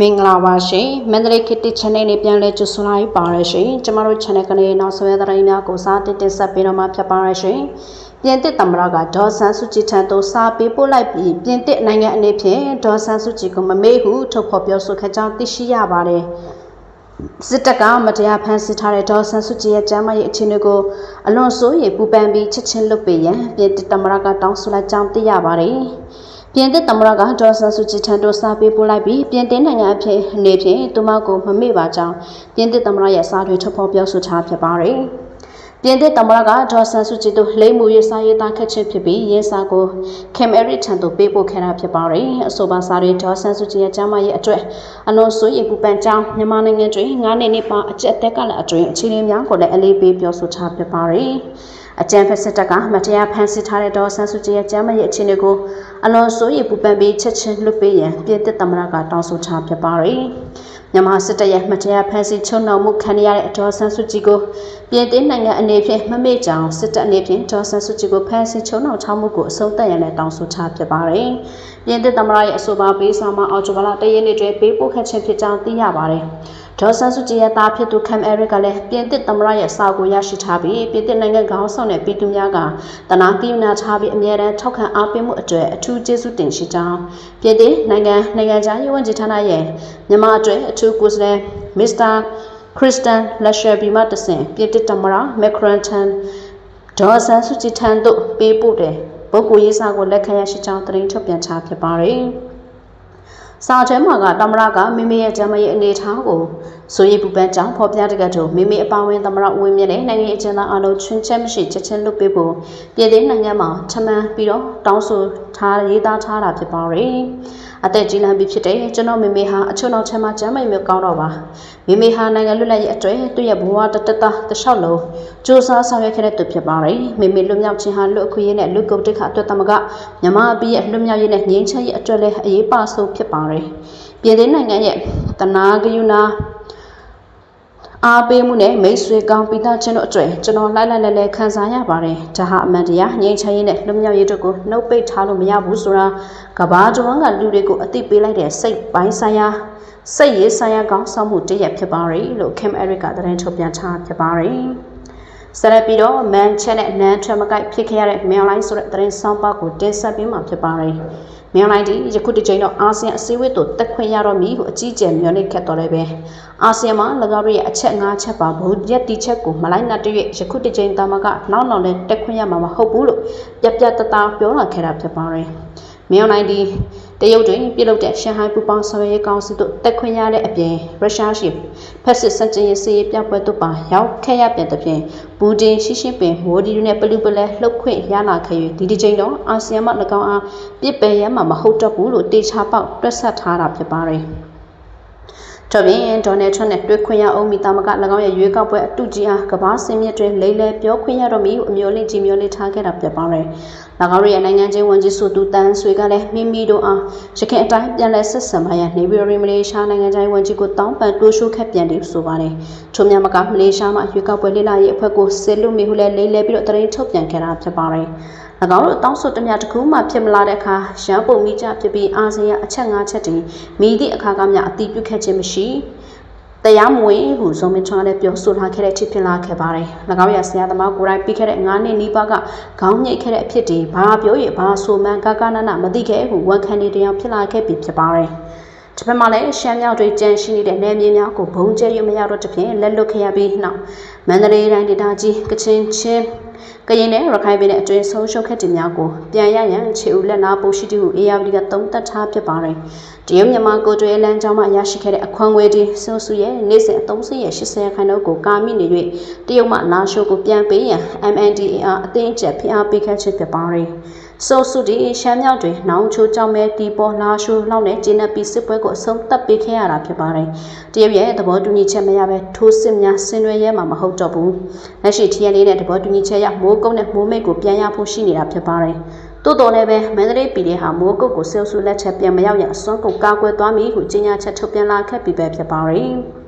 မင်္ဂလာပါရှင်မန္တလေးခေတ်တစ် channel နဲ့ပြန်လည်ကြိုဆိုလိုက်ပါရရှင်ကျမတို့ channel ကနေနောက်ဆွဲသတင်းများကိုစားတင်တင်ဆက်ပေးတော့မှာဖြစ်ပါရရှင်ပြင်သစ်သမ္မတကဒေါ်ဆန်းစုကြည်ထံသို့စာပေးပို့လိုက်ပြီးပြင်သစ်နိုင်ငံအနေဖြင့်ဒေါ်ဆန်းစုကြည်ကိုမမေ့ဟုထုတ်ဖော်ပြောဆိုခဲ့ကြောင်းသိရှိရပါတယ်စစ်တပ်ကမတရားဖမ်းဆီးထားတဲ့ဒေါ်ဆန်းစုကြည်ရဲ့ကျမ်းမာရေးအခြေအနေကိုအလွန်စိုးရိမ်ပူပန်ပြီးချက်ချင်းလွတ်ပေးရန်ပြင်သစ်သမ္မတကတောင်းဆိုလိုက်ကြောင်းသိရပါတယ်။ ပြင်သစ်သမ္မတကဒေါ်ဆန်စုကြည်ထံသို့စာပေးပို့လိုက်ပြီးပြင်သစ်နိုင်ငံအဖြစ်အနေဖြင့်သူမကိုမမေ့ပါကြောင်းပြင်သစ်သမ္မတရဲ့စာတွေထုတ်ဖော်ပြောဆိုထားဖြစ်ပါတယ်။ပြင်သစ်သမ္မတကဒေါ်ဆန်စုကြည်တို့လိမ့်မှုရေးစာရေးသားခက်ချင်းဖြစ်ပြီးရေးစာကိုကင်မရီထံသို့ပေးပို့ခဲ့တာဖြစ်ပါတယ်။အဆိုပါစာတွေဒေါ်ဆန်စုကြည်ရဲ့ကျမ်းမာရေးအတွက်အလွန်ဆိုးရည်ပူပန်ကြောင်းမြန်မာနိုင်ငံတွင်9နှစ်နှစ်ပါအကျက်တက်ကလည်းအတွင်အခြေအနေများကိုလည်းအလေးပေးပြောဆိုထားဖြစ်ပါတယ်။အကြံဖက်စစ်တပ်ကမတရားဖမ်းဆီးထားတဲ့ဒေါ်ဆန်းစုကြည်ရဲ့ကျမ်းမာရေးအခြေအနေကို အလွန်စိုးရိမ်ပူပန်ပြီးချက်ချင်းလွတ်ပေးရန်ပြည်သစ်သမ္မတကတောင်းဆိုထားဖြစ်ပါတယ်။မြန်မာစစ်တပ်ရဲ့မတရားဖမ်းဆီးချုပ်နှောင်မှုခံရတဲ့ဒေါ်ဆန်းစုကြည်ကိုပြည်သစ်နိုင်ငံအနေဖြင့်မမေ့ကြောင်စစ်တပ်အနေဖြင့်ဒေါ်ဆန်းစုကြည်ကိုဖမ်းဆီးချုပ်နှောင်ထားမှုကိုအဆုံးသတ်ရန်လည်းတောင်းဆိုထားဖြစ်ပါတယ်။ပြည်သစ်သမ္မတရဲ့အဆိုပါပေးစာမှာအော်တိုဘာလတရက်နေ့တွင်ပေးပို့ခတ်ခြင်းဖြစ်ကြောင်းသိရပါတယ်။ ဒေါ်ဆန်စုကြည်ရဲ့သားဖြစ်သူခမ်အဲရစ်ကလည်းပြင်သစ်သမ္မတရဲ့စာကိုရရှိထားပြီးပြင်သစ်နိုင်ငံခေါင်းဆောင်တဲ့ပြည်သူများကတနာကိယူနာထားပြီးအမြဲတမ်းထောက်ခံအားပေးမှုအတွက်အထူးကျေးဇူးတင်ရှိကြောင်းပြင်သစ်နိုင်ငံနိုင်ငံခြားရေးဝန်ကြီးဌာနရဲ့မြန်မာအတွက်အထူးကိုယ်စားလှယ်မစ္စတာခရစ်စတန်လက်ရှယ်ဘီမတဆင်ပြင်သစ်သမ္မတမက်ခရန်တန်ဒေါ်ဆန်စုကြည်ထံသို့ပေးပို့တဲ့ပုဂ္ဂိုလ်ရေးစာကိုလက်ခံရရှိကြောင်းသတင်းထုတ်ပြန်ထားဖြစ်ပါတယ်။ စာထဲမှာကတမရကမိမိရဲ့ကျမရဲ့အနေထားကိုဆိုရီပူပန်းကြောင့်ဖော်ပြတဲ့ကတူမိမိအပါဝင်တမရဦးဝင်းမြင့်နဲ့နိုင်ငံရေးအကျဉ်းသားအလုံးချွင်းချက်မရှိချက်ချင်းလွတ်ပေးဖို့ပြည်သေးနိုင်ငံမှာထမှန်ပြီးတော့တောင်းဆိုထားရေးသားထားတာဖြစ်ပါတယ်အသက်ကြီးလန်းပြီဖြစ်တဲ့ကျွန်တော်မိမိဟာအချုံနောက်ချက်မှာကျမ်းမိတ်မျိုးကောင်းတော့ပါမိမိဟာနိုင်ငံလွတ်လပ်ရေးအတွက်သူ့ရဲ့ဘဝတတတတလျှောက်လုံးစူးစမ်းဆောင်ရွက်ခဲ့တဲ့သူဖြစ်ပါတယ်မိမိလွတ်မြောက်ခြင်းဟာလူအခွင့်အရေးနဲ့လူကုန်တိတ်ခအတွက်တမကမြမအပြီးရဲ့လွတ်မြောက်ရေးနဲ့ငြိမ်းချမ်းရေးအတွက်လည်းအရေးပါဆုံးဖြစ်ပါတယ်ပြည်သေးနိုင်ငံရဲ့တနာဂယုနာ အားပေးမှုနဲ့မိတ်ဆွေကောင်းပိသားချင်းတို့အတွေ့ကျွန်တော်လိုက်လိုက်လဲလဲခံစားရပါတယ်။ဒါဟာအမှန်တရားငြိမ်းချမ်းရေးနဲ့လွတ်မြောက်ရေးတို့ကိုနှုတ်ပိတ်ထားလို့မရဘူးဆိုတာကဘာတဝန်းကလူတွေကိုအသိပေးလိုက်တဲ့စိတ်ပိုင်းဆိုင်ရာစိတ်ရေးဆိုင်ရာကောင်းဆောင်မှုတည့်ရဖြစ်ပါတယ်လို့ Kim Eric ကသတင်းထုတ်ပြန်ထားဖြစ်ပါတယ်။ဆက်လက်ပြီးတော့ Man Chat နဲ့ Nan ထမကိုက်ဖြစ်ခဲ့ရတဲ့ Mail Line ဆိုတဲ့သတင်းဆောင်ပါကိုတင်ဆက်ပေးမှာဖြစ်ပါတယ်။ မြန်လိုက်တီယခုတစ်ချိန်တော့အာဆီယံအစည်းအဝေးသို့တက်ခွင့်ရတော့မည်ဟုအကြီးအကျယ်မျှော်လင့်ခဲ့တော်လဲပဲအာဆီယံမှာ၎င်းတို့ရဲ့အချက်၅ချက်ပါဘုံရက်တီချက်ကိုမလိုက်နိုင်တဲ့ယခုတစ်ချိန်တာမကနောက်နောက်လဲတက်ခွင့်ရမှာမဟုတ်ဘူးလို့ပြပြတသားပြောလာခဲ့တာဖြစ်ပါတယ်မြန်လိုက်တီ တရုတ်တွင်ပြုလုပ်တဲ့ရှန်ဟိုင်းပူပေါင်းဆောင်ရွက်ကောင်စီတို့တက်ခွင့်ရတဲ့အပြင်ရုရှားရှိဖက်စစ်စတင်ရေးစီးရေးပြပွဲတို့ပါရောက်ခဲ့ရပြန်တဲ့ဖြင့်ဘူတင်ရှိရှိပင်မိုဒီတို့နဲ့ပလူပလဲလှုပ်ခွင့်ရလာခဲ့၍ဒီဒီချိန်တော့အာဆီယံမှ၎င်းအားပြစ်ပယ်ရမှာမဟုတ်တော့ဘူးလို့တေချာပေါက်တွက်ဆက်ထားတာဖြစ်ပါတယ်။။ ဒါပြင်ဒေါ်နယ်ထရန့်နဲ့တွေ့ခွင့်ရအောင်မိသားမက၎င်းရဲ့ရွေးကောက်ပွဲအတူကြီးအားကမ္ဘာစင်မြစ်တွင်လိမ့်လဲပြောခွင့်ရတော့မည်ဟုအမျိုးလေးကြီးမျိုးလေးထားခဲ့တာပြပါရယ်။၎င်းရဲ့နိုင်ငံချင်းဝန်ကြီးဆိုသူတန်းဆွေကလည်းမိမိတို့အားရခိုင်အတိုင်းပြန်လဲဆက်ဆံပါရနေပြည်တော်မလေးရှားနိုင်ငံခြားဝန်ကြီးကိုတောင်းပန်တိုးရှိုးခက်ပြန်တယ်ဆိုပါတယ်။ထို့မြမကမလေးရှားမှာရွေးကောက်ပွဲလေးလာရေးအဖွဲ့ကိုဆစ်လို့မိဟုလဲလိမ့်လဲပြီးတော့တရင်ထုတ်ပြန်ခဲ့တာဖြစ်ပါတယ်။၎ င်းတို့တောင်းဆိုတမျှတစ်ခုမှဖြစ်မလာတဲ့အခါရန်ပုံမိကြဖြစ်ပြီးအာဆီယံအချက်၅ချက်တည်းမိသည့်အခါကမျှအတိပြုခဲ့ခြင်းမရှိတရားမဝင်ဟုဇုံမင်းချွန်လည်းပြောဆိုထားခဲ့တဲ့အဖြစ်ဖြစ်လာခဲ့ပါတယ်။၎င်းရဲ့ဆရာသမားကိုယ်တိုင်ပြီးခဲ့တဲ့9နှစ်နီးပါးကခေါင်းညိတ်ခဲ့တဲ့အဖြစ်တွေဘာပြောရဘာဆိုမှန်းကကနနမသိခဲ့ဟုဝန်ခံနေတရားဖြစ်လာခဲ့ပြီဖြစ်ပါတယ်။ ဒီဘက်မှာလည်းရှမ်းမြောက်တွေကြန့်ရှိနေတဲ့နယ်မြေများကိုဘုံကျဲရမရတော့တဖြင့်လက်လွတ်ခဲ့ရပြီးနောက်မန္တလေးတိုင်းဒေသကြီးကချင်ချင်းကရင်နဲ့ရခိုင်ပြည်နယ်အတွင်းဆုံးရှုံးခက်တင်များကိုပြန်ရရန်ခြေဦးလက်နာပိုရှိတူ ARD ကသုံးသပ်ထားဖြစ်ပါတယ်။တရုတ်မြန်မာကိုတွဲလမ်းကြောင်းမှာရရှိခဲ့တဲ့အခွန်ငွေတွေစုစုရဲ့နေ့စဉ်အသုံးစရိတ်ရဲ့80ခန်းတို့ကိုကာမိနေ၍တရုတ်မှလာရှိုးကိုပြန်ပေးရန် MNDAR အသင်းချက်ဖိအားပေးခဲ့ခြင်းဖြစ်ပါတယ်။ ဆိုစုဒီရှမ်းမြောက်တွင်နောင်ချိုးကြောင့်မဲတီပေါ်လာရှိုးလောက်နဲ့ကျင်းပပြီးစစ်ပွဲကိုအဆုံးသတ်ပေးခဲ့ရတာဖြစ်ပါတယ်။တရုတ်ရဲ့သဘောတူညီချက်မရဘဲထိုးစစ်များဆင်နွှဲရဲမှာမဟုတ်တော့ဘူး။လက်ရှိထီယန်လေးနဲ့သဘောတူညီချက်ရမိုးကုတ်နဲ့မိုးမိတ်ကိုပြန်ရဖို့ရှိနေတာဖြစ်ပါတယ်။တိုးတော်လည်းပဲမန္တလေးပြည်ထဲဟာမိုးကုတ်ကိုဆဲဆူလက်ချက်ပြန်မရောက်ရအစွမ်းကုန်ကာကွယ်သွားမည်ဟုကြေညာချက်ထုတ်ပြန်လာခဲ့ပြီးပဲဖြစ်ပါတယ်။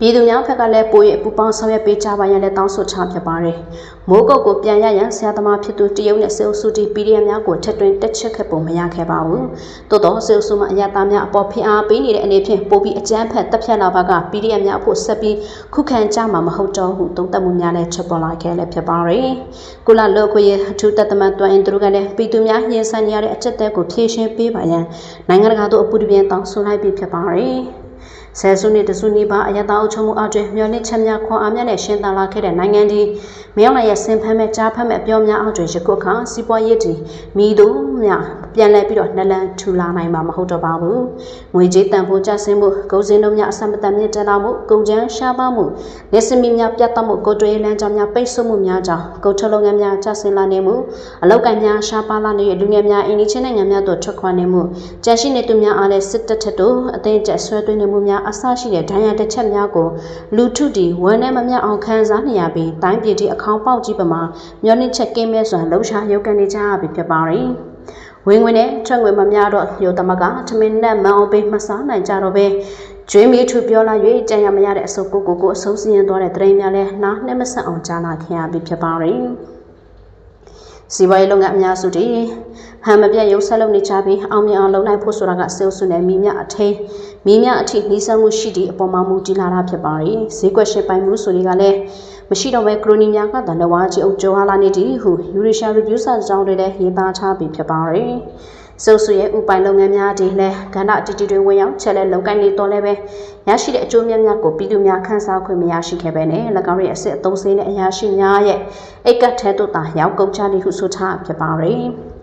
ပြည်သူများဘက်ကလည်းပို၍ပူပေါင်းဆောင်ရွက်ပေးကြပါရန်လည်းတောင်းဆိုချဖြစ်ပါတယ်။မိုးကုတ်ကိုပြန်ရရန်ဆရာသမားဖြစ်သူတရုတ်နဲ့စေအုပ်စုတီ PDF များကိုထက်တွင်တက်ချက်ခဲ့ပုံမရခဲ့ပါဘူး။သို့သောစေအုပ်စုမှအရတားများအပေါ်ဖိအားပေးနေတဲ့အနေဖြင့်ပိုပြီးအကြမ်းဖက်တပ်ဖြတ်လာပါက PDF များဖို့ဆက်ပြီးခုခံကြမှာမဟုတ်တော့ဟုသုံးသပ်မှုများလည်းချက်ပေါ်လာခဲ့လည်းဖြစ်ပါတယ်။ကုလလောခွေရဲ့အထူးတသမန်တွင်သူတို့ကလည်းပြည်သူများရင်ဆိုင်နေရတဲ့အချက်အသက်ကိုဖြေရှင်းပေးပါရန်နိုင်ငံတကာတို့အပူတပြင်းတောင်းဆိုလိုက်ပြီးဖြစ်ပါတယ်။ ဆယ်စုနှစ်တစုနှစ်ပါအယတာအုပ်ချုပ်မှုအကျွေမျော်လင့်ချက်များခွန်အားများနဲ့ရှင်းသလာခဲ့တဲ့နိုင်ငံဒီမြောက်နိုင်ရဲ့ဆင်ဖမ်းမဲ့ကြားဖမ်းမဲ့အပြောများအကျွေယခုအခါစီးပွားရေးတည်မိသူများ ပြန်လဲပြီးတော့နှလန်းထူလာနိုင်မှာမဟုတ်တော့ပါဘူးငွေကြေးတန်ဖိုးကျဆင်းမှုကုန်စည်နှုန်းများအဆမတန်မြင့်တက်လာမှုကုန်ကျန်းရှားပါမှုနေစမီများပြတ်တောက်မှုကိုတွေးလမ်းကြောင်းများပိတ်ဆို့မှုများကြောင့်ကုန်ထုတ်လုပ်ငန်းများကျဆင်းလာနေမှုအလောက်ကိုင်းများရှားပါလာနေတဲ့လူငယ်များအင်းဒီချင်းနိုင်ငံများတို့ထွက်ခွာနေမှုကြန့်ရှိနေသူများအားလည်းစစ်တပ်ထက်တို့အသိကျဆွဲသွင်းနေမှုများအဆရှိတဲ့ဒဏ်ရာတစ်ချက်များကိုလူထုတီဝမ်းနဲ့မမြအောင်ခံစားနေရပြီးတိုင်းပြည်တီအခေါင်းပေါက်ကြီးပမာမျောနှိချက်ကင်းမဲ့စွာလှုပ်ရှားရုပ်ကန်နေကြရပြီဖြစ်ပါတယ်။ ဝင်ဝင်နဲ့ထွက်ငွေမများတော့ရုပ်သမကထမင်းနဲ့မအောင်ပေးမစားနိုင်ကြတော့ပဲကျွေးမီထူပြောလာ၍ကြံရမရတဲ့အစုပ်ကိုကိုကိုအဆုံးစီရင်သွားတဲ့တရင်များလဲနားနဲ့မဆက်အောင်ကြားနာခင်ရပြီဖြစ်ပါတယ်။ စီးပွားရေးလုပ်ငန်းအများစုတည်ဟန်မပြတ်ရုပ်ဆက်လုပ်နေကြပြီးအောင်မြင်အောင်လုပ်နိုင်ဖို့ဆိုတာကစေုပ်စုနဲ့မိမြအထိန်မိမြအထိနှီးစပ်မှုရှိသည့်အပေါ်မှာမူတည်လာတာဖြစ်ပါတယ်ဈေးကွက်ရှင်ပိုင်မှုဆိုတွေကလည်းမရှိတော့ဘဲခရိုနီများကတန်တဝါကြီးအုပ်ကျော်ဟာလာနေသည်ဟုယူရီရှာရီဗျူးဆာကြောင်းတွေလည်းရေးသားထားပြီးဖြစ်ပါတယ် စုပ်စုရဲ့ဥပိုင်လုပ်ငန်းများဒီလဲကဏ္ဍတတိတွေဝင်ရောက်ချက်လက်လုံကိုင်းနေတော့လဲပဲရရှိတဲ့အကျိုးများများကိုပြည်သူများခန်းစားခွင့်မရရှိခဲ့ပဲနဲ့၎င်းရဲ့အစစ်အသုံးစင်းတဲ့အရာရှိများရဲ့အိတ်ကတ်ထဲသို့သာရောက်ကုန်ချနေဟုဆိုထားဖြစ်ပါတယ်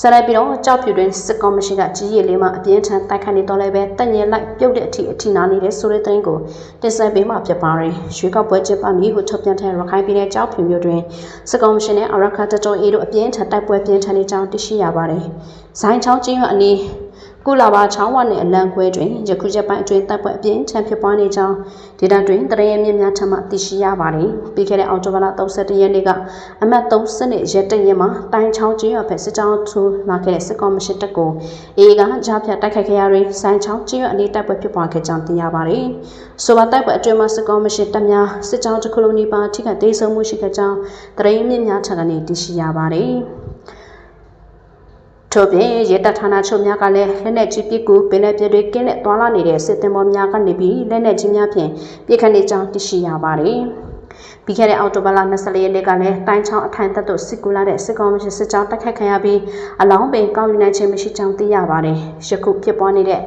ဆက်လိုက်ပြီးတော့ကြောက်ဖြူတွင်စစ်ကော်မရှင်ကကြီးရည်လေးမှအပြင်းထန်တိုက်ခတ်နေတော့လည်းပဲတက်ငယ်လိုက်ပြုတ်တဲ့အထိအထိနာနေတဲ့ဆိုတဲ့သတင်းကိုတင်ဆက်ပေးမှာဖြစ်ပါတယ်။ရွေးကောက်ပွဲကျင်းပမည်ဟုထုတ်ပြန်တဲ့ရခိုင်ပြည်နယ်ကြောက်ဖြူမြို့တွင်စစ်ကော်မရှင်နဲ့အရခတ်တတော်အေတို့အပြင်းထန်တိုက်ပွဲပြင်းထန်နေကြောင်းသိရှိရပါတယ်။ဇိုင်းချောင်းကျင်းရအနီး ကုလာဘာချောင်းဝနှင့်အလံခွဲတွင်ယခုချက်ပိုင်းအတွင်းတပ်ပွဲအပြင်းထန်ဖြစ်ပွားနေကြောင်းဒေတာတွင်တရရဲမြင့်များထမှသိရှိရပါသည်ပြီးခဲ့တဲ့အောက်တိုဘာလ31ရက်နေ့ကအမှတ်30နှစ်ရက်တရက်မှာတိုင်းချောင်းကျင်းရဖက်စစ်ကြောင်းထူလာခဲ့တဲ့စစ်ကော်မရှင်တပ်ကိုအေကကြားဖြတ်တိုက်ခိုက်ခဲ့ရတွင်ဆိုင်းချောင်းကျင်းရအနေတပ်ပွဲဖြစ်ပွားခဲ့ကြောင်းသိရပါသည်ဆိုပါတိုက်ပွဲအတွင်းမှာစစ်ကော်မရှင်တပ်များစစ်ကြောင်းတစ်ခုလုံးနီးပါးထိခိုက်ဒေဆုံးမှုရှိခဲ့ကြောင်းတရရဲမြင့်များထကနေသိရှိရပါသည် ထို့ပြင်ရဲတပ်ဌာနချုပ်များကလည်းလက်နက်ကြီးပစ်ကူပင်လယ်ပြည်တွေကင်းနဲ့တွာလာနေတဲ့စစ်သည်မောများကနေပြီးလက်နက်ကြီးများဖြင့်ပြစ်ခတ်နေကြောင်းသိရှိရပါတယ်။ပြီးခဲ့တဲ့အောက်တိုဘာလ24ရက်နေ့ကလည်းတိုင်းချောင်းအထိုင်သက်သို့စစ်ကူလာတဲ့စစ်ကောင်မရှိစစ်ကြောင်းတိုက်ခတ်ခံရပြီးအလောင်းပင်ကောက်ယူနိုင်ခြင်းမရှိကြောင်းသိရပါတယ်။ယခုဖြစ်ပွားနေတဲ့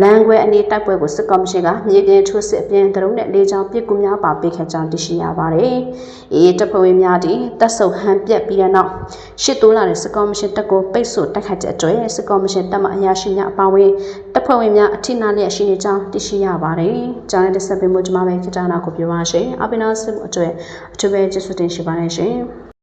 လမ်းခွဲအနေတိုက်ပွဲကိုစစ်ကော်မရှင်ကမြေပြင်ထိုးစစ်အပြင်တရုံးနဲ့လေကြောင်းပစ်ကူများပါပေးခဲ့ကြောင်းသိရှိရပါတယ်။အေးတပ်ဖွဲ့ဝင်များသည်တပ်ဆုပ်ဟန်ပြက်ပြီးတဲ့နောက်ရှစ်တိုးလာတဲ့စစ်ကော်မရှင်တပ်ကိုပိတ်ဆို့တိုက်ခိုက်တဲ့အတွက်စစ်ကော်မရှင်တပ်မှအရာရှိများအပါအဝင်တပ်ဖွဲ့ဝင်များအထိနာလျက်ရှိနေကြောင်းသိရှိရပါတယ်။ကြားတဲ့ဆက်ပင်မှုကျွန်မပဲခေတ္တနာကိုပြောပါရှင်။အပိနာစစ်မှုအတွက်အထူးပဲကျေးဇူးတင်ရှိပါတယ်ရှင်။